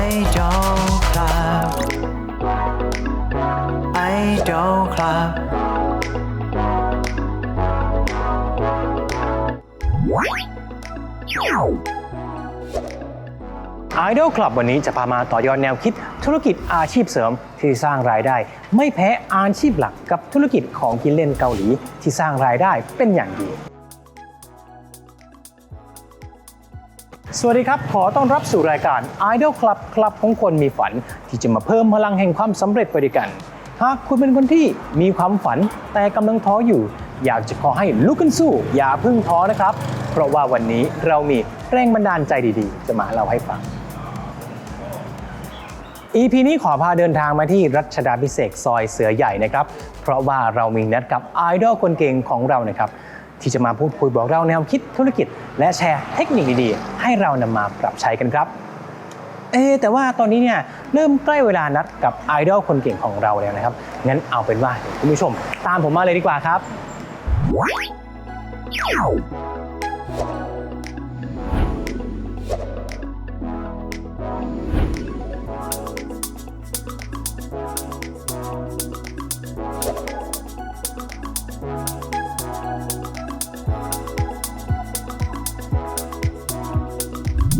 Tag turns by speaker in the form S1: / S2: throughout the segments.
S1: ไอดอลครับไอดอลครับ
S2: วันนี้จะพามาต่อยอดแนวคิดธุรกิจอาชีพเสริมที่สร้างรายได้ ไม่แพ้อาชีพหลักกับธุรกิจของกินเล่นเกาหลีที่สร้างรายได้เป็นอย่างดี สวัสดีครับ ขอต้อนรับสู่รายการ Idol Club คลับของคนมีฝัน ที่จะมาเพิ่มพลังแห่งความสำเร็จไปด้วยกัน หากคุณเป็นคนที่มีความฝันแต่กำลังท้ออยู่ อยากจะขอให้ลุกขึ้นสู้ อย่าพึ่งท้อนะครับ เพราะว่าวันนี้เรามีแรงบันดาลใจดีๆ จะมาเล่าให้ฟัง EP นี้ขอพาเดินทางมาที่รัชดาพิเศษซอยเสือใหญ่นะครับ เพราะว่าเรามีนัดกับไอดอลคนเก่งของเรานะครับ ที่จะมาพูดคุยบอกเราแนวคิดธุรกิจ และแชร์เทคนิคดีๆ ให้เรานำมาปรับใช้กันครับ เอ๊แต่ว่าตอนนี้เนี่ยเริ่มใกล้เวลานัดกับไอดอลคนเก่งของเราแล้วนะครับ งั้นเอาเป็นว่าคุณผู้ชม ตามผมมาเลยดีกว่าครับ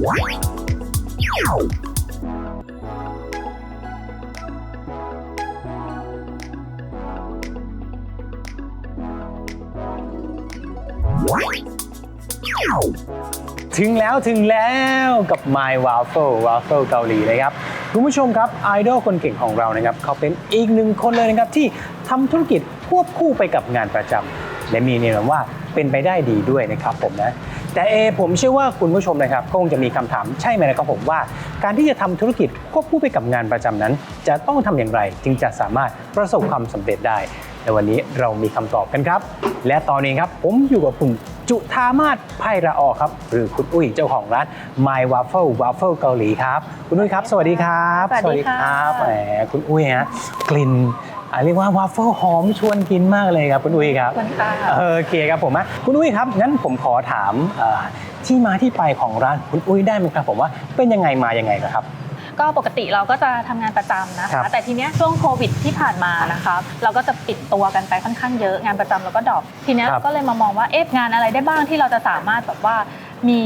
S2: ถึงแล้วถึงแล้วกับ My Waffle Waffle เกาหลีนะครับ คุณผู้ชมครับไอดอลคนเก่งของเรานะครับ เขาเป็นอีกหนึ่งคนเลยนะครับ ที่ทำธุรกิจควบคู่ไปกับงานประจำและมีแนวโน้มว่า เป็นไปได้ดีด้วยนะครับผมนะแต่เอผมเชื่อว่าคุณผู้ชมนะครับก็คงจะมีคำถามใช่ไหมนะครับผมว่า การที่จะทำธุรกิจควบคู่ไปกับงานประจำนั้น จะต้องทำอย่างไร จึงจะสามารถประสบความสำเร็จได้ในวันนี้เรามีคำตอบกันครับ และตอนนี้ครับผมอยู่กับคุณจุธามาศไพระออครับ หรือคุณอุ้ยเจ้าของร้าน My Waffle Waffle เกาหลีครับ คุณอุ้ยครับ สวัสดีครับ
S3: สวัสดีค่ะ
S2: ครับแหมคุณอุ้ยฮะกลิ่นอ่า เรียกว่าวาฟเฟิลหอมชวนกินมากเลยครับคุณอุ้ยครับ
S3: ขอบคุณค่ะ
S2: เออโอเคครับผมอะคุณอุ้ยครับงั้นผมขอถามเอ่อที่มาที่ไปของร้านคุณอุ้ยได้ไหมครับผมว่าเป็นยังไงมายังไงครับ
S3: ก็ปกติเราก็จะทำงานประจำนะ
S2: ครั
S3: คะ
S2: บ
S3: แต่ทีเนี้ยช่วงโควิดที่ผ่านมานะคะเราก็จะปิดตัวกันไปค่อนข้างเยอะงานประจำเราก็ดรอปทีเนี้ย
S2: ครับ
S3: เราก็เลยมามองว่าเอ๊ะงานอะไรได้บ้างที่เราจะสามารถแบบว่ามี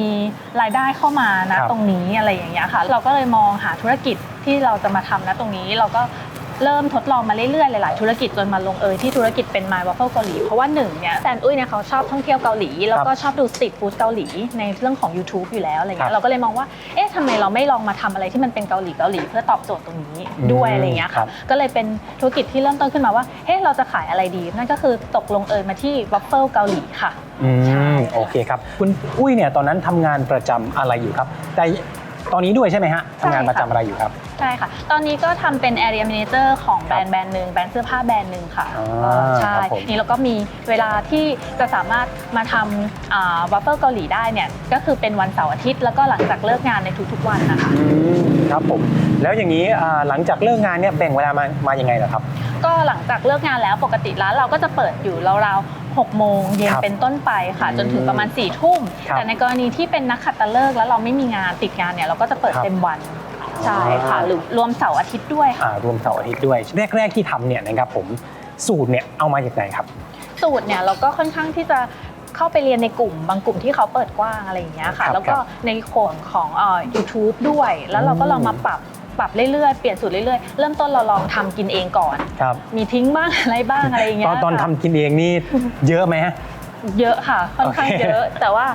S3: รายได้เข้ามานะครับ ตรงนี้อะไรอย่างเงี้ยค่ะ เราก็เลยมองหาธุรกิจที่เราจะมาทำนะตรงนี้เราก็ เริ่มทดลองมาเรื่อยๆ หลายๆธุรกิจจนมาลงเอยที่ธุรกิจเป็น My Waffle เกาหลี เพราะว่าหนึ่งเนี่ยแซนอุ้ยเนี่ยเขาชอบท่องเที่ยวเกาหลี แล้วก็ชอบดูสตรีทฟู้ดเกาหลีในเรื่องของ YouTube อยู่แล้วอะไร
S2: ครั
S3: เงี้
S2: บ
S3: ยเราก็เลยมองว่าเอ๊ะทำไมเราไม่ลองมาทำอะไรที่มันเป็นเกาหลีเกาหลีเพื่อตอบโจทย์ตรงนี้ด้วย
S2: อืม
S3: อะไรเงี้ย
S2: ครั
S3: ค่ะ
S2: บ
S3: ก็เลยเป็นธุรกิจที่เริ่มต้นขึ้นมาว่าเฮ้เราจะขายอะไรดี นั่นก็คือตกลงเอยมาที่วัฟเฟิลเกาหลีค่ะ
S2: อื
S3: ใช่
S2: มโอเคครับคุณอุ้ยเนี่ยตอนนั้นทำงานประจำอะไรอยู่ครับแต่ตอนนี้ด้วยใช่ไหมฮะทำงานประจำอะไรอยู่ครับ
S3: ใช่ค่ะ ตอนนี้ก็ทำเป็น Area Manager ของแบรนด์แบรนด์หนึ่งแบรนด์เสื้อผ้าแบรนด์หนึ่งค่ะ
S2: อ่า
S3: ก็ใช่
S2: ครับผม
S3: นี่เราก็มีเวลาที่จะสามารถมาทำวัฟเฟิลเกาหลีได้เนี่ยก็คือเป็นวันเสาร์อาทิตย์แล้วก็หลังจากเลิกงานในทุกๆวันนะคะ
S2: อืมครับผมแล้วอย่างนี้อ่าหลังจากเลิกงานเนี่ยแบ่งเวลามามายังไงเหรอครับ
S3: ก็หลังจากเลิกงานแล้วปกติร้านเราก็จะเปิดอยู่ราวๆ6โมงเย็น
S2: ครับ
S3: เป็นต้นไปค่ะ
S2: อืม
S3: จนถึงประมาณ4ี่ทุ่ม
S2: ครับ
S3: แต่ในกรณีที่เป็นนักขัตฤกษ์แล้วเราไม่มีงานติดงานเนี่ยเราก็จะเปิด
S2: ครับ
S3: เต็มวัน ใช่ค่ะ
S2: อ่า
S3: หรือรวมเสาร์อาทิตย์ด้วยค่ะ
S2: อ่ารวมเสาร์อาทิตย์ด้วย แรก ๆที่ทำเนี่ยนะครับผมสูตรเนี่ยเอามาจากไหนครับ
S3: สูตรเนี่ยเราก็ค่อนข้างที่จะเข้าไปเรียนในกลุ่ม บางกลุ่มที่เขาเปิดกว้างอะไรอย่างเงี้ย
S2: ครั
S3: ค่ะ
S2: บ
S3: แล้วก็ในโขนของเอ่อ YouTube ด้วย แล้วเราก็ลองมาปรับปรับเรื่อยๆ เปลี่ยนสูตรเรื่อยๆ เริ่มต้นเราลองทำกินเองก่อน
S2: ครับ
S3: มีทิ้งบ้าง อะไรบ้างอะไรอย่าง
S2: ต
S3: เงี้
S2: อน
S3: ย
S2: ตอน
S3: ค่ะ
S2: ทำกินเองนี่เยอะไหมฮะ
S3: เยอะค่ะ ค่อนข้าง
S2: โอเค
S3: เยอะ แต่ว่า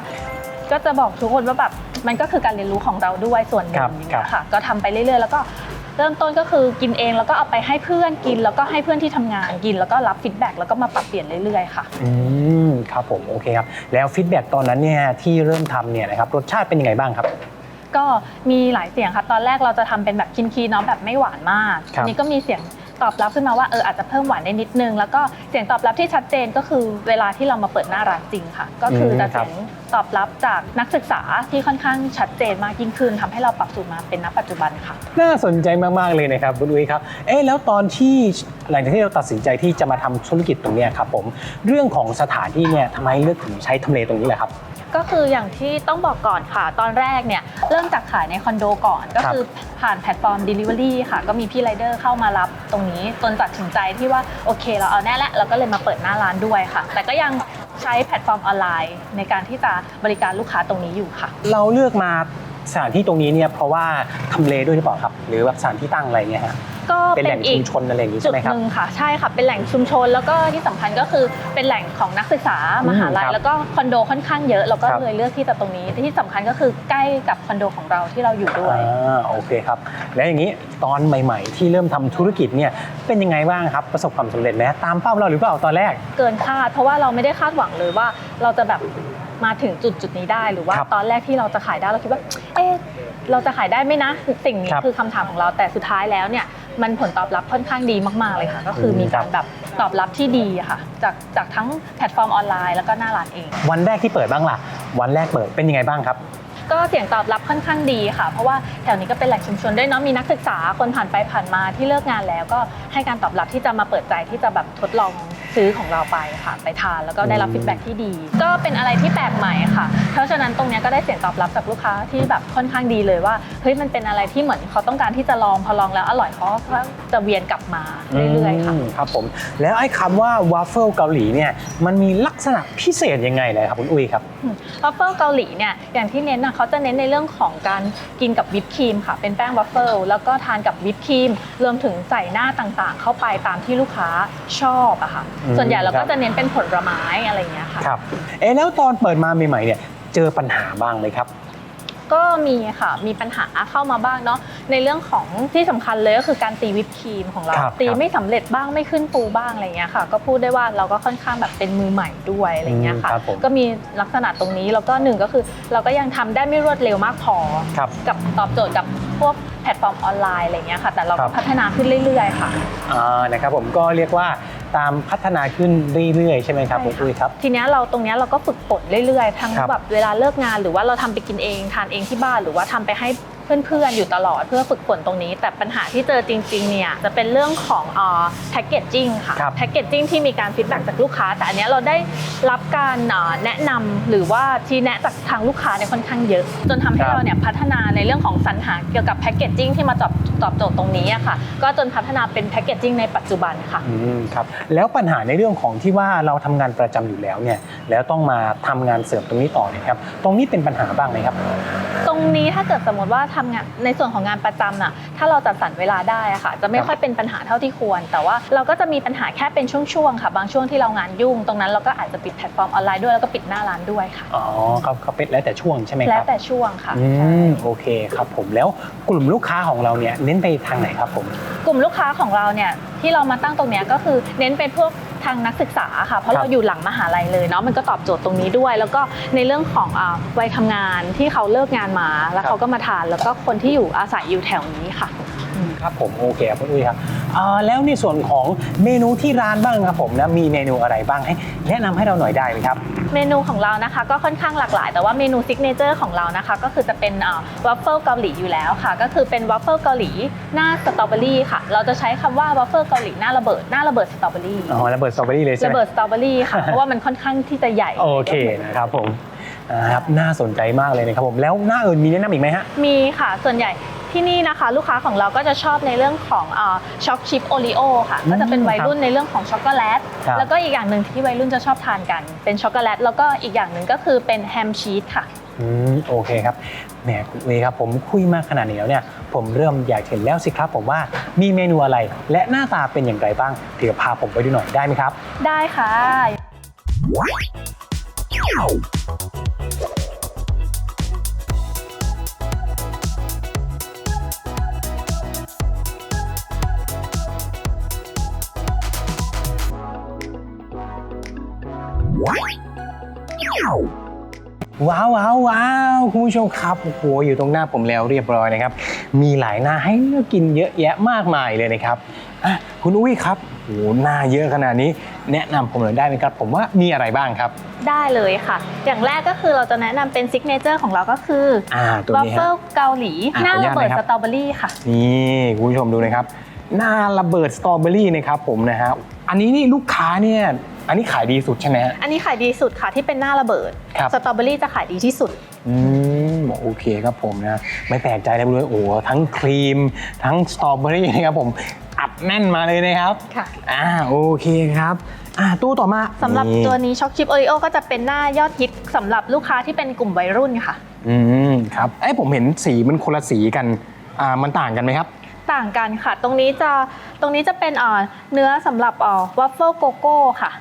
S3: ก็จะบอกทุกคนว่าแบบมันก็คือการเรียนรู้ของเราด้วยส่วนหนึ่
S2: ครั
S3: ง
S2: บ
S3: อย่าง
S2: ครั
S3: เงี้
S2: บ
S3: ยค่ะ ก็ทำไปเรื่อยๆ แล้วก็เริ่มต้นก็คือกินเองแล้วก็เอาไปให้เพื่อนกิน แล้วก็ให้เพื่อนที่ทำงานกิน แล้วก็รับฟีดแบ็กแล้วก็มาปรับเปลี่ยนเรื่อยๆค่ะ
S2: อืมครับผมโอเคครับแล้วฟีดแบ็กตอนนั้นเนี่ยที่เริ่มทำเนี่ยนะครับรสชาติเป็นยังไงบ้างครับ
S3: ก็มีหลายเสียงค่ะตอนแรกเราจะทำเป็นแบบคินคีเนาะแบบไม่หวานมาก
S2: ครับ
S3: ทีนี้ก็มีเสียง ตอบรับขึ้นมาว่าเอออาจจะเพิ่มหวานได้นิดนึง แล้วก็เสียงตอบรับที่ชัดเจนก็คือเวลาที่เรามาเปิดหน้าร้านจริงค่ะ ก็คือจะเสียงตอบรับจากนักศึกษาที่ค่อนข้างชัดเจนมากยิ่งขึ้นทำให้เราปรับสูตรมาเป็นณปัจจุบันค่ะ
S2: น่าสนใจมากๆเลยนะครับคุณอุ้ยครับเอ๊ะแล้วตอนที่หลังจากที่เราตัดสินใจที่จะมาทำธุรกิจตรงเนี้ยครับผมเรื่องของสถานที่เนี่ยทำไมเลือกถึงใช้ทำเลตรงนี้แหละครับ
S3: ก็คืออย่างที่ต้องบอกก่อนค่ะ ตอนแรกเนี่ยเริ่มจากขายในคอนโดก่อน ก็คือผ่านแพลตฟอร์ม Delivery ค่ะ ก็มีพี่ไรเดอร์เข้ามารับตรงนี้จนตัดสินใจที่ว่าโอเค เราเอาแน่แล้วเราก็เลยมาเปิดหน้าร้านด้วยค่ะ แต่ก็ยังใช้แพลตฟอร์มออนไลน์ ในการที่จะบริการลูกค้าตรงนี้อยู่ค่ะ
S2: เราเลือกมา สถานที่ตรงนี้เนี่ยเพราะว่าทำเลด้วยหรือเปล่าครับ หรือแบบสถานที่ตั้งอะไรเงี้ยฮะ
S3: ก็
S2: เป็นแหล่ง
S3: อี
S2: ชุ
S3: ก
S2: มชนอะไรอย่างงี้
S3: จุ
S2: ใช่
S3: ด
S2: ไหมครับ
S3: หนึ่งค่ะใช่ค่ะเป็นแหล่งชุมชน แล้วก็ที่สำคัญก็คือเป็นแหล่งของนักศึกษา
S2: อืม
S3: มหาลัย
S2: ครับ
S3: แล้วก็คอนโดค่อนข้างเยอะเราก็
S2: ครับ
S3: เลยเลือกที่จะตรงนี้ที่สำคัญก็คือใกล้กับคอนโดของเราที่เราอยู่ด้วย
S2: อ่าโอเคครับ แล้วอย่างนี้ตอนใหม่ ๆ ที่เริ่มทำธุรกิจเนี่ยเป็นยังไงบ้างครับประสบความสำเร็จไหมตามเป้าเราหรือเปล่าตอนแรก
S3: เกินคาดเพราะว่าเราไม่ได้คาดหวังเลยว่าเราจะแบบ มาถึงจุดจุดนี้ได้ หรือว่า
S2: ครับ
S3: ตอนแรกที่เราจะขายได้เราคิดว่า เอ๊ะเราจะขายได้ไหมนะสิ่งนี้
S2: ครับ
S3: คือคำถามของเราแต่สุดท้ายแล้วเนี่ยมันผลตอบรับค่อนข้างดีมาก ๆเลยค่ะ ก็คือมี
S2: ครั
S3: กา
S2: บ
S3: รแบบตอบรับที่ดีอะค่ะ จากจากทั้งแพลตฟอร์มออนไลน์แล้วก็หน้าร้านเอง
S2: วันแรกที่เปิดบ้างล่ะ วันแรกเปิดเป็นยังไงบ้างครับ
S3: ก็เสียงตอบรับค่อนข้างดีค่ะ เพราะว่าแถวนี้ก็เป็นแหล่งชุมชนด้วยเนาะมีนักศึกษาคนผ่านไปผ่านมาที่เลิกงานแล้วก็ให้การตอบรับที่จะมาเปิดใจที่จะแบบทดลอง ซื้อของเราไปค่ะ ไปทานแล้วก็ได้รับ
S2: อืม
S3: ฟีดแบ็กที่ดี ก็เป็นอะไรที่แปลกใหม่ค่ะ เพราะฉะนั้นตรงเนี้ยก็ได้เสียงตอบรับจากลูกค้าที่แบบค่อนข้างดีเลยว่าเฮ้ยมันเป็นอะไรที่เหมือนเขาต้องการที่จะลองพอลองแล้วอร่อยเขาก็จะเวียนกลับมาเรื่อยๆค่ะ
S2: มครับผม แล้วไอ้คำว่าวาฟเฟิลเกาหลีเนี่ยมันมีลักษณะพิเศษยังไงเลยครับคุณอุ้ยครับ
S3: วัฟเฟิลเกาหลีเนี่ยอย่างที่เน้นนะเขาจะเน้นในเรื่องของการกินกับวิปครีมค่ะ เป็นแป้งวัฟเฟิลแล้วก็ทานกับวิปครีมรวมถึงใส่หน้าต่างๆ เข้าไปตามที่ลูกค้าชอบอะค่ะ
S2: อืม
S3: ส่วนใหญ่เรา
S2: ครั
S3: ก็
S2: บ
S3: จะเน้นเป็นผลไม้อะไรอย่างเงี้ยค่ะ
S2: ครับ เอ๊ะแล้วตอนเปิดมาใหม่ๆเนี่ยเจอปัญหาบ้างไหมครับ
S3: ก็มีค่ะ มีปัญหาเข้ามาบ้างเนาะ ในเรื่องของที่สำคัญเลยก็คือการตีวิปครีมของเรา
S2: ครับ
S3: ตี
S2: ครับ
S3: ไม่สำเร็จบ้างไม่ขึ้นฟูบ้างอะไรเงี้ยค่ะ ก็พูดได้ว่าเราก็ค่อนข้างแบบเป็นมือใหม่ด้วยอะไรเงี้ยค่ะ
S2: อืมครับผม
S3: ก็มีลักษณะตรงนี้แล้วก็หนึ่งก็คือ เราก็ยังทำได้ไม่รวดเร็วมากพอ
S2: ครับ
S3: กับตอบโจทย์กับพวกแพลตฟอร์มออนไลน์อะไรเงี้ยค่ะ แต่เรา
S2: ครั
S3: ก็
S2: บ
S3: พัฒนาขึ้นเรื่อยๆค่ะ
S2: อ่านะครับผมก็เรียกว่า ตามพัฒนาขึ้นเรื่อยๆใช่ไหมครับ
S3: ใช่
S2: คุณ
S3: ค่ะ
S2: อุ้ยครับ
S3: ทีเนี้ยเราตรงเนี้ยเราก็ฝึกฝนเรื่อยๆ ทั้ง
S2: ครับ
S3: แบบเวลาเลิกงานหรือว่าเราทำไปกินเองทานเองที่บ้านหรือว่าทำไปให้ เพื่อนๆอยู่ตลอดเพื่อฝึกฝนตรงนี้ แต่ปัญหาที่เจอจริงๆเนี่ยจะเป็นเรื่องของแพ็กเกจจิ้งค่ะ
S2: ครับ
S3: แพ็กเกจจิ้งที่มีการฟีดแบ็กจากลูกค้า แต่อันเนี้ยเราได้รับการเอ่อแนะนำหรือว่าชี้แนะจากทางลูกค้าเนี่ยค่อนข้างเยอะ จนทำให้
S2: ครับ
S3: เราเนี่ยพัฒนาในเรื่องของสรรหาเกี่ยวกับแพ็กเกจจิ้งที่มาตอบตอบโจทย์ตรงนี้อะค่ะ ก็จนพัฒนาเป็นแพ็กเกจจิ้งในปัจจุบันค่ะ
S2: อืมครับแล้วปัญหาในเรื่องของที่ว่าเราทำงานประจำอยู่แล้วเนี่ยแล้วต้องมาทำงานเสริมตรงนี้ต่อเนี่ยครับตรงนี้เป็นปัญหาบ้างไหมครับ
S3: ตรงนี้ถ้าเกิดสมมติว่าทำงานในส่วนของงานประจำน่ะถ้าเราจัดสรรเวลาได้อะค่ะ จะไม่
S2: ครับ
S3: ค่อยเป็นปัญหาเท่าที่ควร แต่ว่าเราก็จะมีปัญหาแค่เป็นช่วงๆค่ะ บางช่วงที่เรางานยุ่ง ตรงนั้นเราก็อาจจะปิดแพลตฟอร์มออนไลน์ด้วยแล้วก็ปิดหน้าร้านด้วยค่ะ
S2: อ๋อครับเขาเป็นแล้วแต่ช่วงใช่ไหมค
S3: แล้ว
S2: รับ
S3: แต่ช่วงค่ะ
S2: อื
S3: ใช่
S2: มโอเคครับผมแล้วกลุ่มลูกค้าของเราเนี่ยเน้นไปทางไหนครับผม
S3: กลุ่มลูกค้าของเราเนี่ยที่เรามาตั้งตรงเนี้ยก็คือเน้นเป็นพวกทางนักศึกษาค่ะเพราะ
S2: ครับ
S3: เราอยู่หลังมหาลัยเลยเนาะมันก็ตอบโจทย์ตรงนี้ด้วย แล้วก็ในเรื่องของอ่าวัยทำงานที่เขาเลิกงานมาแล้วเขาก็มาทานแล้วก็คนที่อยู่อาศัยอยู่แถวนี้ค่ะ
S2: ครับผมโอเคครับคุณอุ้ยครับอ่าแล้วในส่วนของเมนูที่ร้านบ้างครับผมนะมีเมนูอะไรบ้างให้แนะนำให้เราหน่อยได้ไหมครับ
S3: เมนูของเรานะคะก็ค่อนข้างหลากหลาย แต่ว่าเมนูซิกเนเจอร์ของเรานะคะ ก็คือจะเป็นวัฟเฟิลเกาหลีอยู่แล้วค่ะ ก็คือเป็นวัฟเฟิลเกาหลีหน้าสตรอเบอรี่ค่ะ เราจะใช้คำว่าวัฟเฟิลเกาหลีหน้าระเบิดหน้าระเบิดสตรอเบอรี่
S2: อ๋อระเบิดสตรอเบอรี่เลยใช่
S3: ระ
S2: ไหม
S3: เบิดสตรอเบอรี่ค่ะเพราะว่ามันค่อนข้างที่จะใหญ่
S2: โอเคนะครับผม อ่าครับน่าสนใจมากเลยนะครับผมแล้วหน้าอื่นมีแนะนำอีกไหมฮะ
S3: มีค่ะ ส่วนใหญ่ที่นี่นะคะ ลูกค้าของเราก็จะชอบในเรื่องของช็อกชิพโอรีโอค่ะ
S2: อืม
S3: ก็จะเป็นวัยรุ่นในเรื่องของช็อกโกแลต
S2: ครับ
S3: แล้วก็อีกอย่างหนึ่งที่วัยรุ่นจะชอบทานกัน เป็นช็อกโกแลต แล้วก็อีกอย่างหนึ่งก็คือเป็นแฮมชีสค่ะ
S2: อืมโอเคครับแหมคุณเวครับผมคุยมากขนาดนี้แล้วเนี่ย ผมเริ่มอยากเห็นแล้วสิครับผมว่ามีเมนูอะไร และหน้าตาเป็นอย่างไรบ้างเดี๋ยวพาผมไปดูหน่อยได้ไหมครับ
S3: ได้ค่ะ
S2: ว้าวว้าวว้าวคุณผู้ชมครับโอ้โหอยู่ตรงหน้าผมแล้วเรียบร้อยนะครับ มีหลายหน้าให้เลือกกินเยอะแยะมากมายเลยนะครับอะคุณอุ้ยครับโอ้โหหน้าเยอะขนาดนี้ แนะนำผมหน่อยได้ไหมครับ ผมว่ามีอะไรบ้างครับ
S3: ได้เลยค่ะ อย่างแรกก็คือเราจะแนะนำเป็นซิกเนเจอร์ของเราก็คือ
S2: อ่าตัว
S3: วัฟ
S2: นี้
S3: เฟิ
S2: ฮะ
S3: ลเกาหลี
S2: อะ
S3: หน้า
S2: ขออนุญา
S3: ระ
S2: ต
S3: เบิด
S2: นะครับ
S3: สตรอเบอรี่ค่ะ
S2: นี่คุณผู้ชมดูนะครับ หน้าระเบิดสตรอเบอรี่นะครับผมนะฮะอันนี้นี่ลูกค้าเนี่ย อันนี้ขายดีสุดใช่ไหมฮะ
S3: อันนี้ขายดีสุดค่ะที่เป็นหน้าระเบิด
S2: ครับ
S3: สตรอเบอรี่จะขายดีที่สุด
S2: อืมโอเคครับผมนะไม่แปลกใจเลยเลยโอ้โหทั้งครีม ทั้งสตรอเบอรี่นะครับผมอัดแน่นมาเลยนะครับ
S3: ค่ะ
S2: อ่าโอเคครับ อ่าตู้ต่อมา
S3: สำหรับ
S2: นี่
S3: ตัวนี้ช็อกชิปโอริโอก็จะเป็นหน้ายอดฮิตสำหรับลูกค้าที่เป็นกลุ่มวัยรุ่นค่ะ
S2: อืมครับเอ้ยผมเห็นสีมันคนละสีกันอ่ามันต่างกันไหมครับ
S3: ต่างกันค่ะ ตรงนี้จะตรงนี้จะเป็นเอ่อเนื้อสำหรับเอ่อวัฟเฟิลโกโก้ค่ะ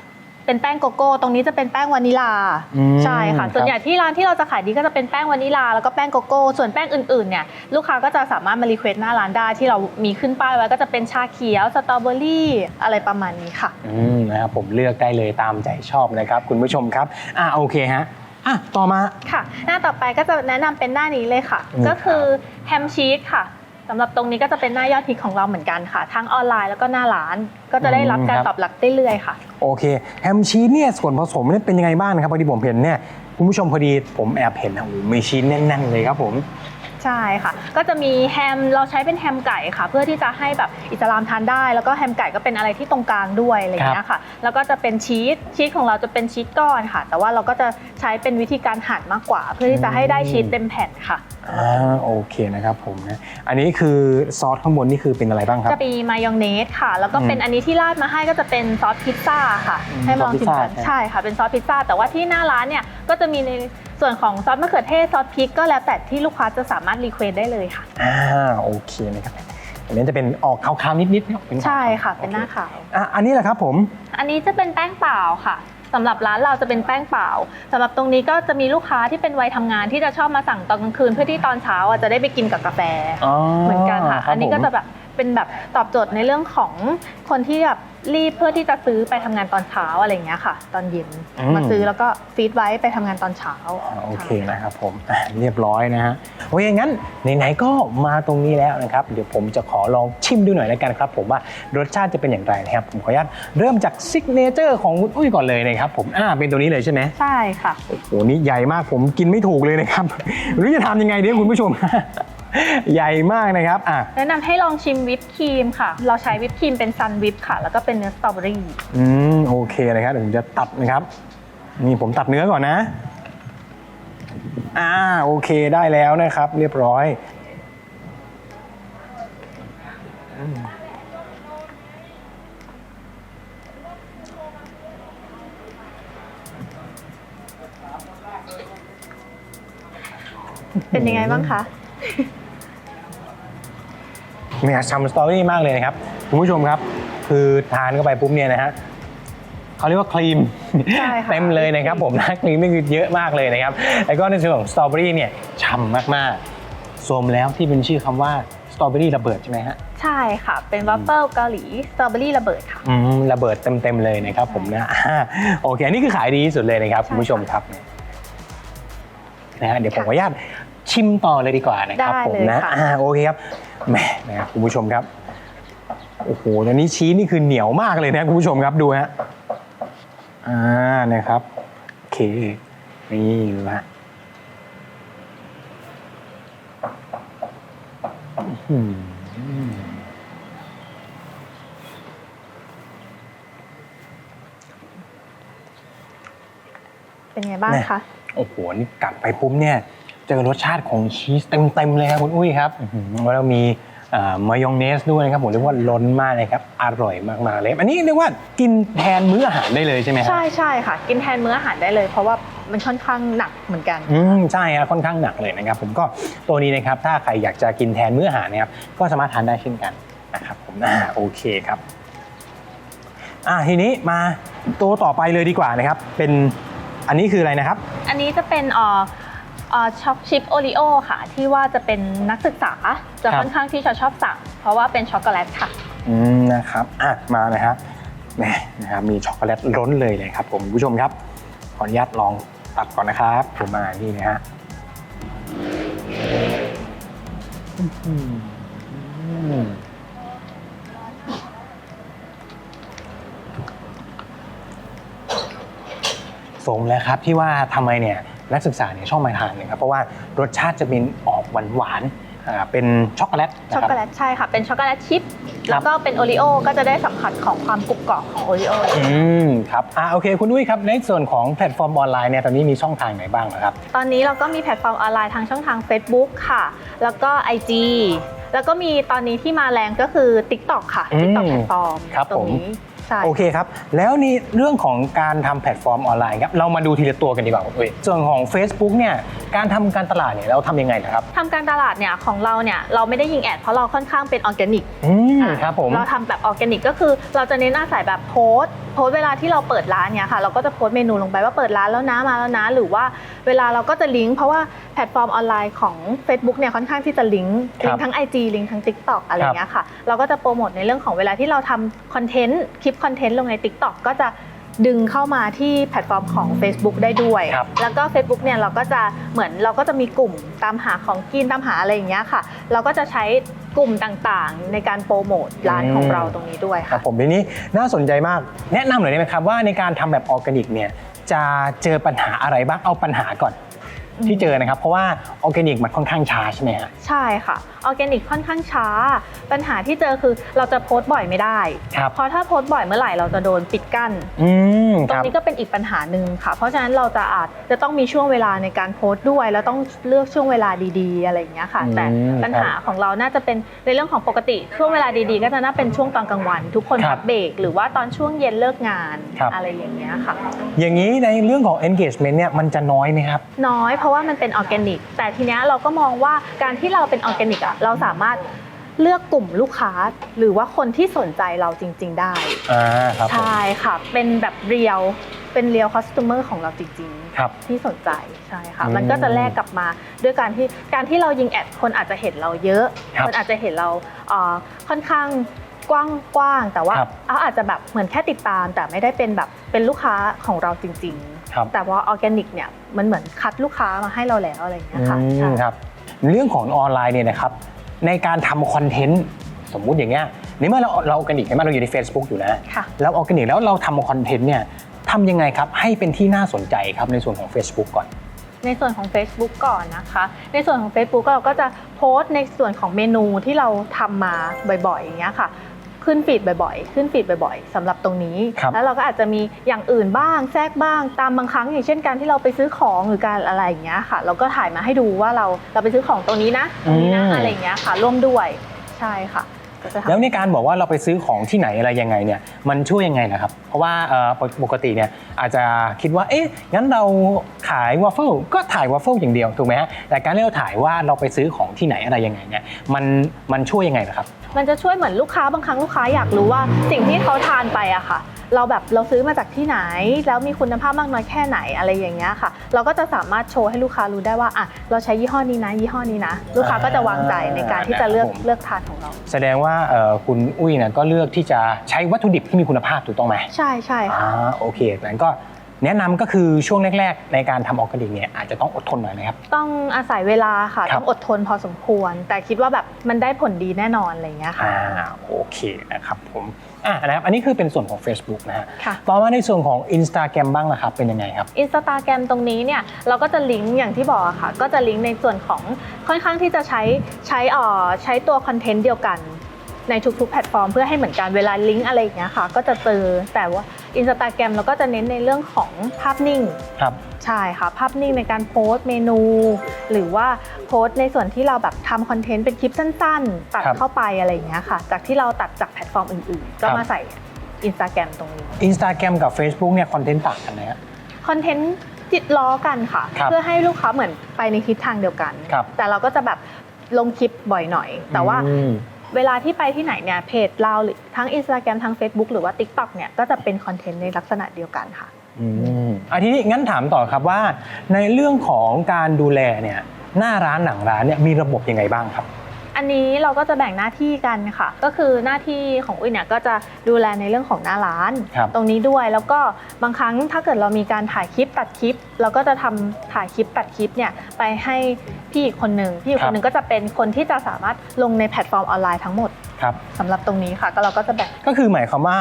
S3: เป็นแป้งโกโก้ ตรงนี้จะเป็นแป้งวานิลา
S2: อืม
S3: ใช่ค่ะ
S2: ครับ
S3: ส่วนใหญ่ที่ร้านที่เราจะขายดีก็จะเป็นแป้งวานิลาแล้วก็แป้งโกโก้ ส่วนแป้งอื่นๆเนี่ยลูกค้าก็จะสามารถมารีเควสหน้าร้านได้ที่เรามีขึ้นป้ายไว้ก็จะเป็นชาเขียวสตรอเบอรี่อะไรประมาณนี้ค่ะ
S2: อืมนะครับผมเลือกได้เลยตามใจชอบนะครับ คุณผู้ชมครับอ่าโอเคฮะอะต่อมา
S3: ค่ะหน้าต่อไปก็จะแนะนำเป็นหน้านี้เลยค่ะ
S2: อืม
S3: ก็คือแฮมชีสค่ะ สำหรับตรงนี้ก็จะเป็นหน้ายอดฮิตของเราเหมือนกันค่ะ ทั้งออนไลน์แล้วก็หน้าร้าน ก็จะได้รับการตอบรับเรื่อยๆค่ะ
S2: โอเค แฮมชีสเนี่ยส่วนผสมเนี่ยเป็นยังไงบ้างนะครับพอดีผมเห็นเนี่ยคุณผู้ชมพอดีผมแอบเห็นนะโอ้โหมีชีสแน่นๆเลยครับผม
S3: ใช่ค่ะ ก็จะมีแฮมเราใช้เป็นแฮมไก่ค่ะ เพื่อที่จะให้แบบอิสลามทานได้ แล้วก็แฮมไก่ก็เป็นอะไรที่ตรงกลางด้วยอะไรอย่างเงี้ยค่ะ แล้วก็จะเป็นชีสชีสของเราจะเป็นชีสก้อนค่ะ แต่ว่าเราก็จะใช้เป็นวิธีการหั่นมากกว่า เพื่อที่จะให้ได้ชีสเต็มแผ่นค่ะ
S2: อ่าโอเคนะครับผมนะอันนี้คือซอสข้างบนนี่คือเป็นอะไรบ้างครับ
S3: จะมีมายองเนสค่ะ แล้วก็เป็น
S2: อืม
S3: อันนี้ที่ราดมาให้ก็จะเป็นซอสพิซซ่าค่ะ
S2: อืม
S3: ให้มาลองชิมกัน
S2: ซอสพิซซ่า
S3: ใช่ค่ะเป็นซอสพิซซ่าแต่ว่าที่หน้าร้านเนี่ยก็จะมีในส่วนของซอสมะเขือเทศซอสพริกก็แล้วแต่ที่ลูกค้าจะสามารถรีเควสได้เลยค่ะ
S2: อ่าโอเคนะครับอันนี้จะเป็นออกขาวๆนิดๆนะครับเป็น
S3: ใช่ค่ะ เป็นหน้าขาว
S2: อะอันนี้แหละครับผม
S3: อันนี้จะเป็นแป้งเปล่าค่ะสำหรับร้านเราจะเป็นแป้งเปล่าสำหรับตรงนี้ก็จะมีลูกค้าที่เป็นวัยทำงานที่จะชอบมาสั่งตอนกลางคืนเพื่อที่ตอนเช้าอะจะได้ไปกินกับกาแฟ
S2: อ๋อ
S3: เหมือนกันค่ะ
S2: รับ
S3: อันนี้ก็
S2: ผม
S3: จะแบบ เป็นแบบตอบโจทย์ในเรื่องของคนที่แบบรีบเพื่อที่จะซื้อไปทำงานตอนเช้าอะไรอย่างเงี้ยค่ะ ตอนเย็น
S2: อืม
S3: มาซื้อแล้วก็ฟีดไว้ไปทำงานตอนเช้า
S2: อ่าโอเค
S3: ใช่
S2: นะครับผมอะเรียบร้อยนะฮะโอเคงั้นไหนๆก็มาตรงนี้แล้วนะครับ เดี๋ยวผมจะขอลองชิมดูหน่อยแล้วกันครับ ผมว่ารสชาติจะเป็นอย่างไรนะครับ ผมขออนุญาตเริ่มจากซิกเนเจอร์ของคุณอุ้ยก่อนเลยนะครับผมอ่าเป็นตัวนี้เลยใช่ไหม
S3: ใช่ค่ะ
S2: โอ้โหนี่ใหญ่มากผมกินไม่ถูกเลยนะครับ ไม่รู้จะทำยังไงดีคุณผู้ชม ใหญ่มากนะครับอะ
S3: แนะนำให้ลองชิมวิปครีมค่ะ เราใช้วิปครีมเป็นซันวิปค่ะ แล้วก็เป็นเนื้อสตรอเบอรี่
S2: อืมโอเคนะครับเดี๋ยวผมจะตัดนะครับ นี่ผมตัดเนื้อก่อนนะอ่าโอเคได้แล้วนะครับ เรียบร้อย
S3: เป็นยังไงบ้างคะ
S2: เนี่ยชัมสตอรี่มากเลยนะครับคุณผู้ชมครับ คือทานเข้าไปปุ๊บเนี่ยนะฮะเขาเรียกว่าครีม
S3: ใช่ค่ะ
S2: เต็มเลยนะครับผมนะครีมนี่คือเยอะมากเลยนะครับ แล้วก็ในส่วนของสตรอเบอรี่เนี่ยฉ่ำมากๆสมแล้วที่เป็นชื่อคำว่าสตรอเบอรี่ระเบิดใช่ไหมฮะ
S3: ใช่ค่ะ เป็นวัฟเฟิลเกาหลีสตรอเบอรี่ระเบิดค่ะ
S2: อืมระเบิดเต็มๆเลยนะครับผมนะอ่าโอเคอันนี้คือขายดีที่สุดเลยนะครับ
S3: ใช่
S2: คุณผู้ชมครับนะฮะเดี๋ยวผมขออนุญาตชิมต่อเลยดีกว่านะครับ
S3: ได้
S2: ผม
S3: เลย
S2: นะ
S3: ค่ะ
S2: อ่าโอเคครับ แหมนะครับคุณผู้ชมครับโอ้โหตอนนี้ชีสนี่คือเหนียวมากเลยนะคุณผู้ชมครับดูฮะอ่านะครับโอเคนี่ดูฮะอื้อหือ
S3: เป็นไงบ้างคะ
S2: โอ้โห นี่กัดไปปุ๊บเนี่ย เจอรสชาติของชีสเต็มๆเลยครับคุณอุ้ยครับอื้อหือแล้วมีอ่ามายองเนสด้วยนะครับผมเรียกว่าล้นมากเลยครับอร่อยมากๆเลย อันนี้เรียกว่ากินแทนมื้ออาหารได้เลยใช่ไหมครับ
S3: ใช่ใช่ค่ะ กินแทนมื้ออาหารได้เลย เพราะว่ามันค่อนข้างหนักเหมือนกัน
S2: อืมใช่ครับค่อนข้างหนักเลยนะครับผมก็ตัวนี้นะครับถ้าใครอยากจะกินแทนมื้ออาหารนะครับก็สามารถทานได้เช่นกันนะครับผมอ่าโอเคครับอ่าทีนี้มาตัวต่อไปเลยดีกว่านะครับ เป็นอันนี้คืออะไรนะครับ
S3: อันนี้จะเป็นเอ่อเอ่อ ช็อกชิปโอริโอค่ะ ที่ว่าจะเป็นนักศึกษาจะ
S2: ครับ
S3: ค่อนข้างที่จะชอบสั่ง เพราะว่าเป็นช็อกโกแลตค่ะ
S2: อืมนะครับอะมานะครับแหมนะครับมีช็อกโกแลตล้นเลยเลยครับ ผมคุณผู้ชมครับ ขออนุญาตลองตัดก่อนนะครับ ผมมานี่นะฮะอื้อหือสมแล้วครับที่ว่าทำไมเนี่ย นักศึกษาเนี่ยชอบมาทานเนี่ยครับเพราะว่ารสชาติจะเป็นออกหวานหวานๆอ่าเป็นช็อกโกแลตนะ
S3: ช็อก
S2: ครับ
S3: โกแลตใช่ค่ะเป็นช็อกโกแลตชิพแล้วก็เป็นโอริโอก็จะได้สัมผัสของความกรุบกรอบของโอริโอ
S2: อืมครับอ่าโอเคคุณอุ้ยครับในส่วนของแพลตฟอร์มออนไลน์เนี่ยตอนนี้มีช่องทางไหนบ้างนะครับ
S3: ตอนนี้เราก็มีแพลตฟอร์มออนไลน์ทางช่องทาง Facebook ค่ะ แล้วก็ IG แล้วก็มีตอนนี้ที่มาแรงก็คือ TikTok ค่ะ
S2: อืม
S3: TikTok แพลตฟอร์ม
S2: ครับ
S3: ตร
S2: ผ
S3: ง
S2: ม
S3: นี้ ใช่
S2: โอเคครับ แล้วนี่เรื่องของการทำแพลตฟอร์มออนไลน์ครับ เรามาดูทีละตัวกันดีกว่าคุณอุ้ยส่วนของ Facebook เนี่ย การทำการตลาดเนี่ยเราทำยังไงนะครับ
S3: ทำการตลาดเนี่ยของเราเนี่ยเราไม่ได้ยิงแอดเพราะเราค่อนข้างเป็นออร์แกนิก
S2: อืม
S3: อะ
S2: ครับผม
S3: เราทำแบบออร์แกนิกก็คือเราจะเน้นอาศัยแบบโพสต์ โพสต์เวลาที่เราเปิดร้านเนี่ยค่ะ เราก็จะโพสต์เมนูลงไปว่าเปิดร้านแล้วนะมาแล้วนะ หรือว่าเวลาเราก็จะลิงก์เพราะว่าแพลตฟอร์มออนไลน์ของ Facebook เนี่ยค่อนข้างที่จะลิงก์
S2: ครับ
S3: ลิงก์ทั้ง IG ลิงก์ทั้ง TikTok อะไรอย่างเงี้ยค่ะ เราก็จะโปรโมทในเรื่องของเวลาที่เราทำคอนเทนต์คลิปคอนเทนต์ลงใน TikTok ก็จะ ดึงเข้ามาที่แพลตฟอร์มของ Facebook ได้ด้วย
S2: ครับ
S3: แล้วก็ Facebook เนี่ยเราก็จะเหมือนเราก็จะมีกลุ่มตามหาของกินตามหาอะไรอย่างเงี้ยค่ะ เราก็จะใช้กลุ่มต่างๆ ในการโปรโมทร้านของเราตรงนี้ด้วย
S2: ครั
S3: ค่ะ
S2: บผมทีนี้น่าสนใจมากแนะนำหน่อยได้ไหมครับว่าในการทำแบบออร์แกนิกเนี่ยจะเจอปัญหาอะไรบ้างเอาปัญหาก่อน
S3: อืม
S2: ที่เจอนะครับ เพราะว่าออร์แกนิกมันค่อนข้างช้าใช่ไหมฮะ
S3: ใช่ค่ะออร์แกนิกค่อนข้างช้า ปัญหาที่เจอคือเราจะโพสต์บ่อยไม่ได้
S2: ครับ
S3: เพราะถ้าโพสต์บ่อยเมื่อไหร่เราจะโดนปิดกั้น
S2: อืม
S3: ต
S2: ค
S3: รง
S2: รับ
S3: นี้ก็เป็นอีกปัญหาหนึ่งค่ะ เพราะฉะนั้นเราจะอาจจะต้องมีช่วงเวลาในการโพสต์ด้วย แล้วต้องเลือกช่วงเวลาดีๆ อะไรอย่างเงี้ยค่ะ
S2: อืม
S3: แต่ปัญหาของเราน่าจะเป็นในเรื่องของปกติ ช่วงเวลาดีๆ ก็จะน่าเป็นช่วงตอนกลางวัน ทุกคน
S2: ครั
S3: พั
S2: บ
S3: กเบรกหรือว่าตอนช่วงเย็นเลิกงาน
S2: ครับ
S3: อะไรอย่างเงี้ยค่ะ
S2: อย่างนี้ในเรื่องของ engagement เนี่ยมันจะน้อยไหมครับ
S3: น้อยเพราะว่ามันเป็นออร์แกนิก แต่ทีเนี้ยเราก็มองว่าการที่เราเป็นออร์แกนิกอะเราสามารถเลือกกลุ่มลูกค้า หรือว่าคนที่สนใจเราจริง ๆ ได้
S2: อ่าครับผม
S3: ใช่ค่ะ เป็นแบบเรียลเป็นเรียลคอสตูเมอร์ของเราจริง
S2: ครับ
S3: ๆที่สนใจใช่ค่ะ
S2: อืม
S3: มันก็จะแลกกลับมาด้วยการที่การที่เรายิงแอดคนอาจจะเห็นเราเยอะ
S2: ครับ
S3: คนอาจจะเห็นเราเอ่อค่อนข้างกว้างกว้างๆแต่ว่า
S2: ครับ
S3: เอาอาจจะแบบเหมือนแค่ติดตาม แต่ไม่ได้เป็นแบบเป็นลูกค้าของเราจริง ๆ
S2: ครับ
S3: แต่ว่าออร์แกนิกเนี่ยมันเหมือนคัดลูกค้ามาให้เราแล้วอะไรอย่างเงี้ยค่ะ
S2: อื
S3: ใช่
S2: มครับ เรื่องของออนไลน์เนี่ยนะครับ ในการทำคอนเทนต์สมมุติอย่างเงี้ยในเมื่อเราเราออร์แกนิกใช่ไหมเราอยู่ใน Facebook อยู่นะ
S3: ค่ะ
S2: แล้วออร์แกนิกแล้วเราทำคอนเทนต์เนี่ยทำยังไงครับให้เป็นที่น่าสนใจครับในส่วนของ Facebook ก่อน
S3: ในส่วนของ Facebook ก่อนนะคะ ในส่วนของ Facebook เราก็จะโพสต์ในส่วนของเมนูที่เราทำมาบ่อยๆอย่างเงี้ยค่ะ ขึ้นฟีดบ่อยๆ ขึ้นฟีดบ่อยๆสำหรับตรงนี้
S2: ครับ
S3: แล้วเราก็อาจจะมีอย่างอื่นบ้างแทรกบ้างตามบางครั้ง อย่างเช่นการที่เราไปซื้อของหรือการอะไรอย่างเงี้ยค่ะ เราก็ถ่ายมาให้ดูว่าเราเราไปซื้อของตรงนี้นะตรงนี้นะอะไรอย่างเงี้ยค่ะ ร่วมด้วยใช่ค่ะก็จะทำ
S2: แล้วในการบอกว่าเราไปซื้อของที่ไหนอะไรยังไงเนี่ยมันช่วยยังไงนะครับ เพราะว่าเอ่อปกปกติเนี่ยอาจจะคิดว่าเอ๊ะงั้นเราขายวอฟเฟิลก็ถ่ายวอฟเฟิลอย่างเดียวถูกไหมฮะแต่การที่เราถ่ายว่าเราไปซื้อของที่ไหนอะไรยังไงเนี่ยมันมันช่วยยังไงนะครับ
S3: มันจะช่วยเหมือนลูกค้าบางครั้งลูกค้าอยากรู้ว่าสิ่งที่เขาทานไปอะค่ะ เราแบบเราซื้อมาจากที่ไหน แล้วมีคุณภาพมากน้อยแค่ไหนอะไรอย่างเงี้ยค่ะ เราก็จะสามารถโชว์ให้ลูกค้ารู้ได้ว่าอะเราใช้ยี่ห้อนี้นะยี่ห้อนี้นะ ลูกค้าก็จะวางใจในการที่จะเลือก
S2: ครับผม
S3: เลือกทานของเรา
S2: แสดงว่าเอ่อคุณอุ้ยเนี่ยก็เลือกที่จะใช้วัตถุดิบที่มีคุณภาพถูกต้องไหม
S3: ใช่ใช่ค่ะ
S2: อ่าโอเคงั้นก็ แนะนำก็คือช่วงแรก ๆ ในการทำออร์แกนิกเนี่ยอาจจะต้องอดทนหน่อยนะครับ
S3: ต้องอาศัยเวลาค่ะ
S2: ครับ
S3: ต้องอดทนพอสมควร แต่คิดว่าแบบมันได้ผลดีแน่นอนอะไรอย่างเงี้ยค่ะ
S2: อ่าโอเคนะครับผมอ่านะครับอันนี้คือเป็นส่วนของ Facebook นะฮะ
S3: ค่ะ
S2: ต่อมาในส่วนของ Instagram บ้างนะครับเป็นยังไงครับ
S3: อินสตาแกรมตรงนี้เนี่ยเราก็จะลิงก์อย่างที่บอกอะค่ะ ก็จะลิงก์ในส่วนของค่อนข้างที่จะใช้ใช้เอ่อใช้ตัวคอนเทนต์เดียวกัน ในทุกๆแพลตฟอร์มเพื่อให้เหมือนกันเวลาลิงก์อะไรอย่างเงี้ยค่ะ ก็จะเจอแต่ว่า อินสตาแกรมเราก็จะเน้นในเรื่องของภาพนิ่ง
S2: ครับ
S3: ใช่ค่ะ ภาพนิ่งในการโพสต์เมนู หรือว่าโพสต์ในส่วนที่เราแบบทำคอนเทนต์เป็นคลิปสั้นๆ ตัด
S2: ครับ
S3: เข้าไปอะไรอย่างเงี้ยค่ะ จากที่เราตัดจากแพลตฟอร์มอื่นๆ ก็
S2: ครับ
S3: มาใส่อินสตาแกรมตรงนี้
S2: Instagram กับ Facebook เนี่ยคอนเทนต์ต่างกันนะฮะ
S3: คอนเทนต์จิตล้อกันค่ะ
S2: ครับ
S3: เพื่อให้ลูกค้าเหมือนไปในทิศทางเดียวกัน
S2: ครับ
S3: แต่เราก็จะแบบลงคลิปบ่อยหน่อย แต่ว่า
S2: อืม
S3: เวลาที่ไปที่ไหนเนี่ยเพจเราหรือทั้ง Instagram ทั้ง Facebook หรือว่า TikTok เนี่ยก็จะเป็นคอนเทนต์ในลักษณะเดียวกันค่ะ
S2: อืมอะทีนี้งั้นถามต่อครับว่า ในเรื่องของการดูแลเนี่ยหน้าร้านหลังร้านเนี่ยมีระบบยังไงบ้างครับ
S3: อันนี้เราก็จะแบ่งหน้าที่กันค่ะ ก็คือหน้าที่ของอุ้ยเนี่ยก็จะดูแลในเรื่องของหน้าร้าน
S2: ครับ
S3: ตรงนี้ด้วยแล้วก็บางครั้งถ้าเกิดเรามีการถ่ายคลิปตัดคลิป เราก็จะทำถ่ายคลิปตัดคลิปเนี่ยไปให้พี่อีกคนหนึ่งพี่อีกคนหนึ่งก็จะเป็นคนที่จะสามารถลงในแพลตฟอร์มออนไลน์ทั้งหมด
S2: ครับ
S3: สำหรับตรงนี้ค่ะ ก็เราก็จะแบ่ง
S2: ก็คือหมายความว่า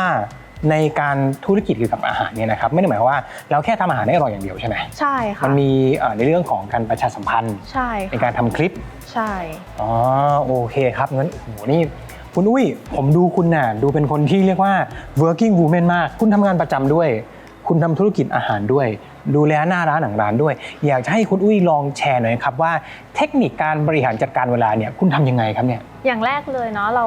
S2: ในการธุรกิจเกี่ยวกับอาหารเนี่ยนะครับไม่ได้หมายความว่าเราแค่ทำอาหารได้อร่อยอย่างเดียวใช่ไหม
S3: ใช่ค่ะ
S2: มันมีเอ่อในเรื่องของการประชาสัมพันธ์
S3: ใช่
S2: ใน
S3: ค่ะ
S2: การทำคลิป
S3: ใช่
S2: อ๋อโอเคครับงั้นโอ้โหนี่คุณอุ้ยผมดูคุณน่ะดูเป็นคนที่เรียกว่า working woman มาก คุณทำงานประจำด้วย คุณทำธุรกิจอาหารด้วย ดูแลหน้าร้านหลังร้านด้วย อยากจะให้คุณอุ้ยลองแชร์หน่อยครับว่าเทคนิคการบริหารจัดการเวลาเนี่ยคุณทำยังไงครับเนี่ย
S3: อย่างแรกเลยเนาะเรา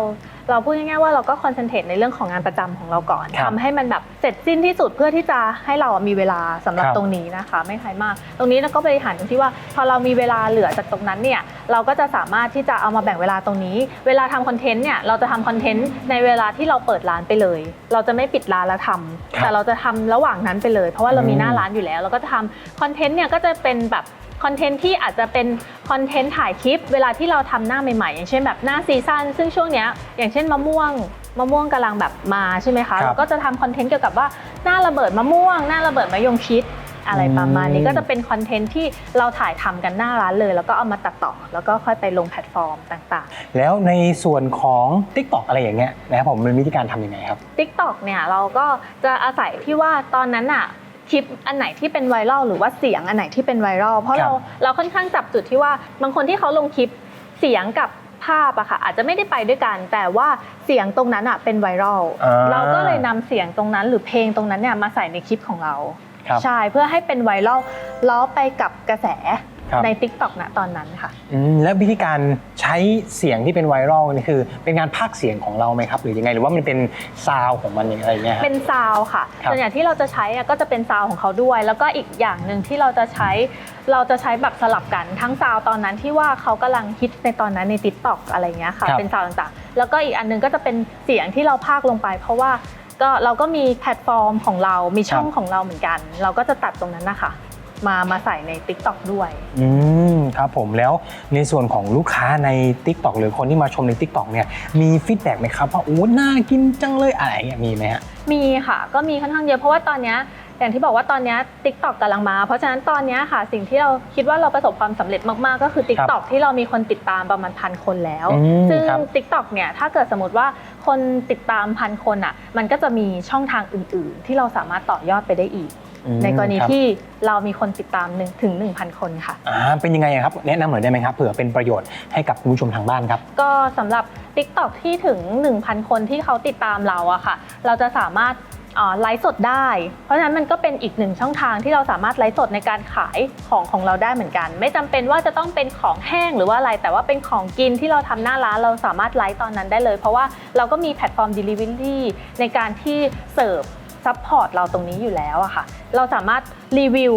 S3: เราพูดง่ายๆว่าเราก็คอนเซนเทรตในเรื่องของงานประจำของเราก่อน
S2: ครับ
S3: ทำให้มันแบบเสร็จสิ้นที่สุดเพื่อที่จะให้เรามีเวลาสำหรับ
S2: ครับ
S3: ตรงนี้นะคะ ไม่ใครมาก ตรงนี้เราก็บริหารตรงที่ว่าพอเรามีเวลาเหลือจากตรงนั้นเนี่ยเราก็จะสามารถที่จะเอามาแบ่งเวลาตรงนี้ เวลาทำคอนเทนต์เนี่ยเราจะทำคอนเทนต์ในเวลาที่เราเปิดร้านไปเลย เราจะไม่ปิดร้านแล้วทำ
S2: ครับ
S3: แต่เราจะทำระหว่างนั้นไปเลย เพราะว่าเรามีหน้า
S2: อืม
S3: ร้านอยู่แล้ว เราก็จะทำคอนเทนต์เนี่ยก็จะเป็นแบบ คอนเทนต์ที่อาจจะเป็นคอนเทนต์ถ่ายคลิป เวลาที่เราทำหน้าใหม่ๆ อย่างเช่นแบบหน้าซีซั่นซึ่งช่วงเนี้ยอย่างเช่นมะม่วงมะม่วงกำลังแบบมาใช่ไหมคะ
S2: ครับ
S3: เราก็จะทำคอนเทนต์เกี่ยวกับว่าหน้าระเบิดมะม่วง หน้าระเบิดมะยงชิดอะไรประมาณนี้
S2: อืม
S3: ก็จะเป็นคอนเทนต์ที่เราถ่ายทำกันหน้าร้านเลย แล้วก็เอามาตัดต่อ แล้วก็ค่อยไปลงแพลตฟอร์มต่างๆ
S2: แล้วในส่วนของ Tik t o อกอะไรอย่างเงี้ยนะครับผมมันมีวิธีการทำยังไงครับ
S3: Tik t o k เนี่ยเราก็จะอาศัยที่ว่าตอนนั้นอะ คลิปอันไหนที่เป็นไวรัลหรือว่าเสียงอันไหนที่เป็นไวรัลเพราะ
S2: ครับ
S3: เราเราค่อนข้างจับจุดที่ว่าบางคนที่เขาลงคลิปเสียงกับภาพอะค่ะอาจจะไม่ได้ไปด้วยกัน แต่ว่าเสียงตรงนั้นอะเป็นไวรัล
S2: อ่า
S3: เราก็เลยนำเสียงตรงนั้น หรือเพลงตรงนั้นเนี่ยมาใส่ในคลิปของเรา
S2: ครับ
S3: ใช่เพื่อให้เป็นไวรัลล้อไปกับกระแส
S2: ครับ
S3: ใน Tik t o k ณตอนนั้นค่ะ
S2: อืมแล้ววิธีการใช้เสียงที่เป็นไวรัลนี่คือ เป็นการพากย์เสียงของเราไหมครับหรือยังไงหรือว่ามันเป็นซาวด์ของมันอย่างไรเงี้ยฮะ
S3: เป็นซาวด์ค่ะ
S2: ครับ
S3: ส่วนใหญ่ที่เราจะใช้อะก็จะเป็นซาวด์ของเขาด้วย แล้วก็อีกอย่างหนึ่งที่เราจะใช้ เราจะใช้แบบสลับกันทั้งซาวด์ตอนนั้นที่ว่าเขากำลังฮิตในตอนนั้นในติ๊กต็อกอะไรเงี้ยค่ะ
S2: ครับ
S3: เป็นซาวด์ต่างๆ แล้วก็อีกอันหนึงก็จะเป็นเสียงที่เราพากย์ลงไป เพราะว่าก็เราก็มีแพลตฟอร์มของเรา มีช่องของเราเหมือนกัน เราก็จะตัดตรงนั้นนะคะ มามาใส่ใน Tik t o อกด้วย
S2: อืมครับผมแล้วในส่วนของลูกค้าใน Tik t o อกหรือคนที่มาชมใน Tik t o อกเนี่ยมีฟีดแบ็กไหมครับว่าโอ้น่ากินจังเลยอะไรอย่างเงี้ยมีไหมฮะ
S3: มีค่ะ ก็มีค่อนข้างเยอะเพราะว่าตอนเนี้ยอย่างที่บอกว่าตอนเนี้ย t ิ k t o k กำลังมา เพราะฉะนั้นตอนเนี้ยค่ะ สิ่งที่เราคิดว่าเราประสบความสำเร็จมากๆ ก็คือ t ิ k t o k ที่เรามีคนติดตามประมาณพันคนแล้ว
S2: อืม
S3: ซึ่ง
S2: ครับ
S3: t ิ k t o k เนี่ยถ้าเกิดสมมติว่าคนติดตามพันคนอะมันก็จะมีช่องทางอื่น ๆ ที่เราสามารถต่อยอดไปได้อีก
S2: อืม
S3: ในกรณี
S2: ครับ
S3: ที่เรามีคนติดตามหนึ่งถึง 1,000 คนค่ะ
S2: อ่าเป็นยังไงอะครับ แนะนำหน่อยได้ไหมครับเผื่อเป็นประโยชน์ให้กับคุณผู้ชมทางบ้านครับ
S3: ก็สำหรับ TikTok ที่ถึง 1,000 คนที่เขาติดตามเราอะค่ะ เราจะสามารถเอ่อไลฟ์สดได้ เพราะฉะนั้นมันก็เป็นอีกหนึ่งช่องทางที่เราสามารถไลฟ์สดในการขายของของเราได้เหมือนกัน ไม่จำเป็นว่าจะต้องเป็นของแห้งหรือว่าอะไร แต่ว่าเป็นของกินที่เราทำหน้าร้านเราสามารถไลฟ์ตอนนั้นได้เลย เพราะว่าเราก็มีแพลตฟอร์ม Delivery ในการที่เสิร์ฟ ซัพพอร์ตเราตรงนี้อยู่แล้วอะค่ะ เราสามารถรีวิว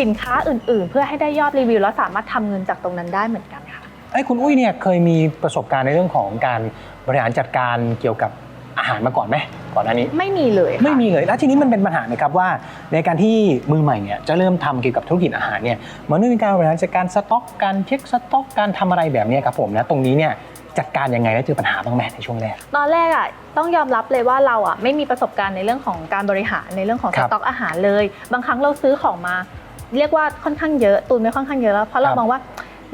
S3: สินค้าอื่น ๆ เพื่อให้ได้ยอดรีวิว แล้วสามารถทำเงินจากตรงนั้นได้เหมือนกันค่ะ
S2: ไอ้ยคุณอุ้ยเนี่ยเคยมีประสบการณ์ในเรื่องของการบริหารจัดการเกี่ยวกับอาหารมาก่อนไหมก่อนหน้านี้
S3: ไม่มีเลยค่ะ
S2: ไม่มีเลยแล้วทีนี้มันเป็นปัญหาไหมครับว่า ในการที่มือใหม่เนี่ยจะเริ่มทำเกี่ยวกับธุรกิจอาหารเนี่ยมันต้องมีการบริหารจัดการสต็อกการเช็คสต็อกการทำอะไรแบบเนี้ยครับผมนะตรงนี้เนี่ย จัดการยังไงแล้วเจอปัญหาบ้างไหมในช่วงแรก
S3: ตอนแรกอะต้องยอมรับเลยว่าเราอะไม่มีประสบการณ์ในเรื่องของการบริหารในเรื่องของ
S2: ค
S3: ส
S2: รับ
S3: ต็อกอาหารเลย บางครั้งเราซื้อของมา เรียกว่าค่อนข้างเยอะตุนไว้ค่อนข้างเยอะแล้วเพราะเรา
S2: ครับ
S3: มองว่า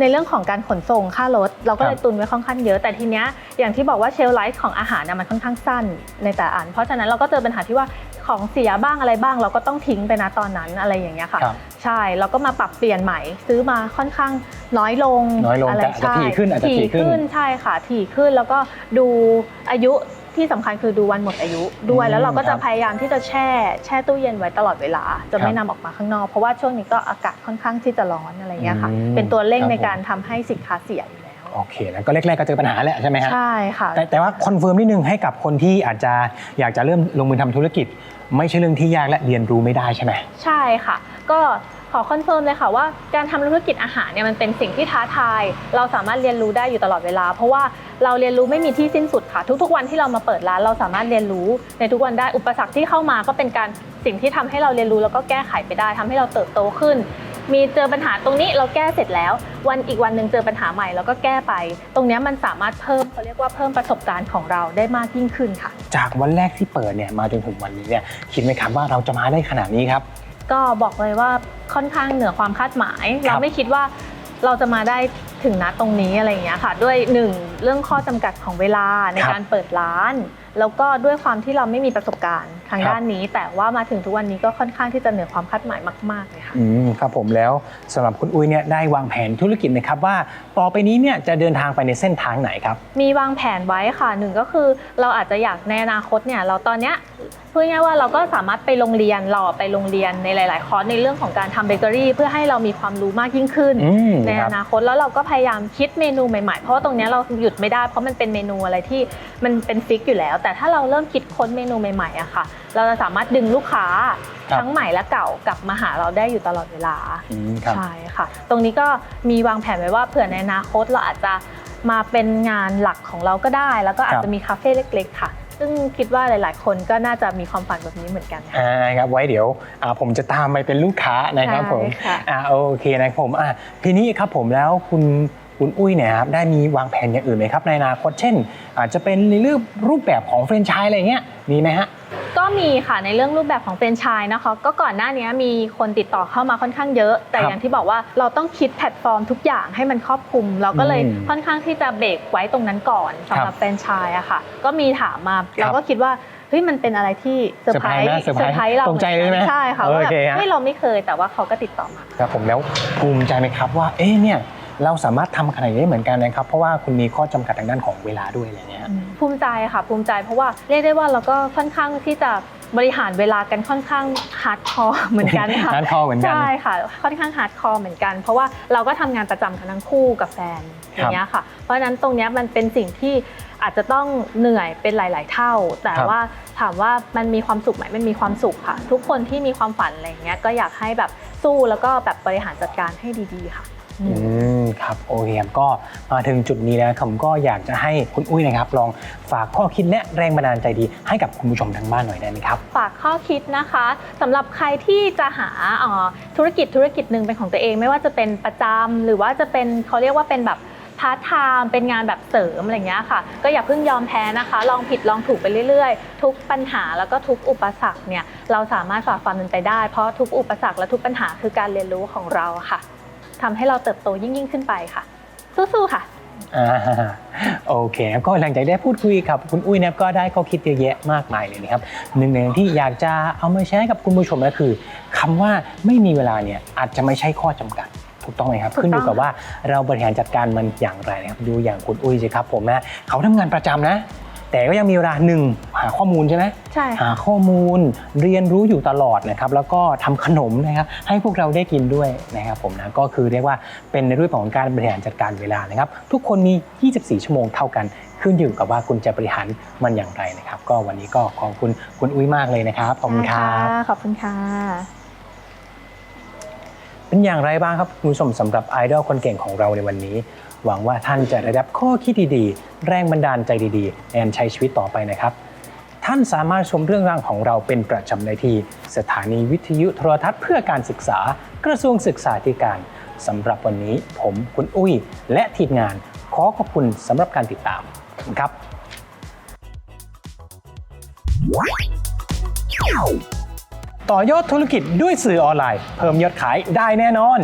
S3: ในเรื่องของการขนส่งค่ารถ เราก็เลย
S2: ครับ
S3: ตุนไว้ค่อนข้างเยอะแต่ทีเนี้ยอย่างที่บอกว่าเชลไลฟ์ของอาหารน่ะมันค่อนข้างสั้นในแต่ละอัน เพราะฉะนั้นเราก็เจอปัญหาที่ว่า ของเสียบ้างอะไรบ้าง เราก็ต้องทิ้งไปนะตอนนั้นอะไรอย่างเงี้ยค่ะ
S2: ครับ
S3: ใช่เราก็มาปรับเปลี่ยนใหม่ ซื้อมาค่อนข้างน้อยลง
S2: น้อยลง
S3: อะไร
S2: แต่อาจจะ
S3: ใช่
S2: ถี่ขึ้นอาจจะถี่ขึ้น
S3: ใช่ค่ะถี่ขึ้นแล้วก็ดูอายุที่สำคัญคือดูวันหมดอายุด้วย
S2: อืม
S3: แล้วเราก็
S2: ค
S3: จะ
S2: รับ
S3: พยายามที่จะแช่แช่ตู้เย็นไว้ตลอดเวลา จะไม่
S2: ครั
S3: นำ
S2: บ
S3: ออกมาข้างนอก เพราะว่าช่วงนี้ก็อากาศค่อนข้างที่จะร้อนอะไรเงี้ยค่ะ
S2: อืม
S3: เป็นตัวเร่ง
S2: ครับ
S3: ใน
S2: ผม
S3: การทำให้สินค้าเสียอยู่แล้ว
S2: โอเคนะก็แรกๆก็เจอปัญหาแหละใช่ไหมฮะ
S3: ใช่ค่ะ
S2: แต่แต่ว่าคอนเฟิร์มนิดนึงให้กับคนที่อาจจะอยากจะเริ่มลงมือทำธุรกิจ ไม่ใช่เรื่องที่ยากและเรียนรู้ไม่ได้ใช่ไหม
S3: ใช่ค่ะ ก็ขอคอนเฟิร์มเลยค่ะว่าการทำธุรกิจอาหารเนี่ยมันเป็นสิ่งที่ท้าทาย เราสามารถเรียนรู้ได้อยู่ตลอดเวลา เพราะว่าเราเรียนรู้ไม่มีที่สิ้นสุดค่ะ ทุกๆ วันที่เรามาเปิดร้านเราสามารถเรียนรู้ในทุกวันได้อุปสรรคที่เข้ามาก็เป็นการสิ่งที่ทำให้เราเรียนรู้แล้วก็แก้ไขไปได้ทำให้เราเติบโตขึ้น มีเจอปัญหาตรงนี้เราแก้เสร็จแล้ว วันอีกวันหนึ่งเจอปัญหาใหม่เราก็แก้ไป ตรงเนี้ยมันสามารถเพิ่มเขาเรียกว่าเพิ่มประสบการณ์ของเราได้มากยิ่งขึ้นค่ะ
S2: จากวันแรกที่เปิดเนี่ยมาจนถึงวันนี้เนี่ยคิดไหมครับว่าเราจะมาได้ขนาดนี้ครับ
S3: ก็บอกเลยว่าค่อนข้างเหนือความคาดหมาย
S2: ครับ
S3: เราไม่คิดว่าเราจะมาได้ถึงนัดตรงนี้อะไรอย่างเงี้ยค่ะ ด้วยหนึ่งเรื่องข้อจำกัดของเวลาใน
S2: ครับ
S3: การเปิดร้าน แล้วก็ด้วยความที่เราไม่มีประสบการณ์ทาง
S2: ครับ
S3: ด้านนี้ แต่ว่ามาถึงทุกวันนี้ก็ค่อนข้างที่จะเหนือความคาดหมายมากๆเลยค่ะ
S2: อืมครับผมแล้วสำหรับคุณอุ้ยเนี่ยได้วางแผนธุรกิจนะครับว่าต่อไปนี้เนี่ยจะเดินทางไปในเส้นทางไหนครับ
S3: มีวางแผนไว้ค่ะหนึ่งก็คือเราอาจจะอยากในอนาคตเนี่ยเราตอนเนี้ย พูดง่ายๆว่าเราก็สามารถไปโรงเรียนเราไปโรงเรียนในหลาย ๆ คอร์สในเรื่องของการทำเบเกอรี่ เพื่อให้เรามีความรู้มากยิ่งขึ้น
S2: อืม
S3: ใน
S2: ครั
S3: อบ นาคตแล้วเราก็พยายามคิดเมนูใหม่ ๆ เพราะว่าตรงเนี้ยเราหยุดไม่ได้เพราะมันเป็นเมนูอะไรที่มันเป็นฟิกอยู่แล้ว แต่ถ้าเราเริ่มคิดค้นเมนูใหม่ๆอะค่ะ เราจะสามารถดึงลูกค้า
S2: ครับ
S3: ทั้งใหม่และเก่ากลับมาหาเราได้อยู่ตลอดเวลา
S2: อืมครับ
S3: ใช่ค่ะ ตรงนี้ก็มีวางแผนไว้ว่าเผื่อในอนาคตเราอาจจะมาเป็นงานหลักของเราก็ได้ แล้วก็อาจ
S2: ครับ
S3: จะมีคาเฟ่เล็ก ๆ ค่ะ ซึ่งคิดว่าหลาย ๆ คนก็น่าจะมีความฝันแบบนี้เหมือนกันค่ะ
S2: อ่าครับไว้เดี๋ยวอ่าผมจะตามไปเป็นลูกค้านะครับผม
S3: ใช่ค่ะ
S2: อ่าโอเคนะครับผมอ่าทีนี้ครับผมแล้วคุณคุณอุ้ยเนี่ยครับได้มีวางแผนอย่างอื่นไหมครับในอนาคตเช่น อาจจะเป็นในเรื่องรูปแบบของแฟรนไชส์อะไรเงี้ยมีไหมฮะ
S3: ก็ มีค่ะในเรื่องรูปแบบของแฟรนไชส์นะคะ ก็ก่อนหน้านี้มีคนติดต่อเข้ามาค่อนข้างเยอะ แต่
S2: ครับ
S3: อย่างที่บอกว่าเราต้องคิดแพลตฟอร์มทุกอย่างให้มันครอบคลุม เราก็เลย
S2: อืม
S3: ค่อนข้างที่จะเบรกไว้ตรงนั้นก่อนสำหรับแฟรนไชส์อะค่ะ ก็มีถามมาเราก็คิดว่าเฮ้ยมันเป็นอะไรที่เซอร์ไพรส์
S2: เซอร์ไพรส์นะเซอร์ไพรส์
S3: เรา
S2: ตกใจเลยไหม
S3: ใช่ค่ะ
S2: โอ
S3: ว่าแบบ
S2: เคฮะ
S3: เฮ้ยเราไม่เคยแต่ว่าเขาก็ติดต่อมา
S2: ครับผมแล้วภูมิใจไหมครับว่าเอ๊ะเนี่ย เราสามารถทำขนาดนี้ได้เหมือนกันนะครับ เพราะว่าคุณมีข้อจำกัดทางด้านของเวลาด้วยอะไรเงี้ย
S3: ภูมิใจค่ะภูมิใจเพราะว่าเรียกได้ว่าเราก็ค่อนข้างที่จะบริหารเวลากันค่อนข้างฮาร์ดคอร์เหมือนกันค่ะ
S2: hardcore เหมือนกัน
S3: ใช่ค่ะ ค่อนข้างฮาร์ดคอร์เหมือนกัน เพราะว่าเราก็ทำงานประจำกันทั้งคู่กับแฟนอย่างเงี้ยค่ะ เพราะฉะนั้นตรงเนี้ยมันเป็นสิ่งที่อาจจะต้องเหนื่อยเป็นหลาย ๆ เท่า แต่
S2: ครับ
S3: ว่าถามว่ามันมีความสุขไหมมันมีความสุขค่ะ ทุกคนที่มีความฝันอะไรอย่างเงี้ยก็อยากให้แบบสู้แล้วก็แบบบริหารจัดการให้ดี ๆ ค่ะ อืม
S2: ครับโอเคครับก็มาถึงจุดนี้แล้วผมก็อยากจะให้คุณอุ้ยนะครับ ลองฝากข้อคิดและแรงบันดาลใจดี ให้กับคุณผู้ชมทางบ้านหน่อยได้ไหมครับ
S3: ฝากข้อคิดนะคะสำหรับใครที่จะหาเอ่อธุรกิจธุรกิจหนึ่งเป็นของตัวเอง ไม่ว่าจะเป็นประจำหรือว่าจะเป็นเขาเรียกว่าเป็นแบบพาร์ทไทม์เป็นงานแบบเสริมอะไรอย่างเงี้ยค่ะ ก็อย่าเพิ่งยอมแพ้นะคะ ลองผิดลองถูกไปเรื่อยๆ ทุกปัญหาแล้วก็ทุกอุปสรรคเนี่ยเราสามารถฝ่าฟันมันไปได้ เพราะทุกอุปสรรคและทุกปัญหาคือการเรียนรู้ของเราค่ะ ทำให้เราเติบโตยิ่งยิ่งๆขึ้นไปค่ะ สู้ๆค่ะ
S2: อ่าโอเคครับก็หลังจากได้พูดคุยกับคุณอุ้ยนะครับก็ได้ข้อคิดเยอะแยะมากมายเลยนะครับหนึ่งในที่อยากจะเอามาแชร์ให้กับคุณผู้ชมก็คือคำว่าไม่มีเวลาเนี่ยอาจจะไม่ใช่ข้อจำกัดถูกต้องไหมครับ
S3: ถูกต้อง
S2: ขึ้นอยู่กับว่าเราบริหารจัดการมันอย่างไรนะครับดูอย่างคุณอุ้ยสิครับผมนะเขาทำงานประจำนะ แต่ก็ยังมีเวลาหนึ่งหาข้อมูลใช่ไหม
S3: ใช่ค่ะ
S2: หาข้อมูลเรียนรู้อยู่ตลอดนะครับแล้วก็ทำขนมนะครับให้พวกเราได้กินด้วยนะครับผมนะก็คือเรียกว่าเป็นในรูปของการบริหารจัดการเวลานะครับ ทุกคนมี 24 ชั่วโมงเท่ากัน ขึ้นอยู่กับว่าคุณจะบริหารมันอย่างไรนะครับ ก็วันนี้ก็ขอบคุณคุณอุ้ยมากเลยนะครับขอบคุณครับ
S3: ขอบคุณค่ะ
S2: เป็นอย่างไรบ้างครับคุณผู้ชมสำหรับไอดอลคนเก่งของเราในวันนี้ หวังว่าท่านจะได้รับข้อคิดดีๆ แรงบันดาลใจดีๆในใช้ชีวิตต่อไปนะครับ ท่านสามารถชมเรื่องราวของเราเป็นประจำในที่ สถานีวิทยุโทรทัศน์เพื่อการศึกษา กระทรวงศึกษาธิการสำหรับวันนี้ผมคุณอุ้ย และทีมงานขอขอบคุณสำหรับการติดตามครับ ต่อยอดธุรกิจด้วยสื่อออนไลน์ เพิ่มยอดขายได้แน่นอน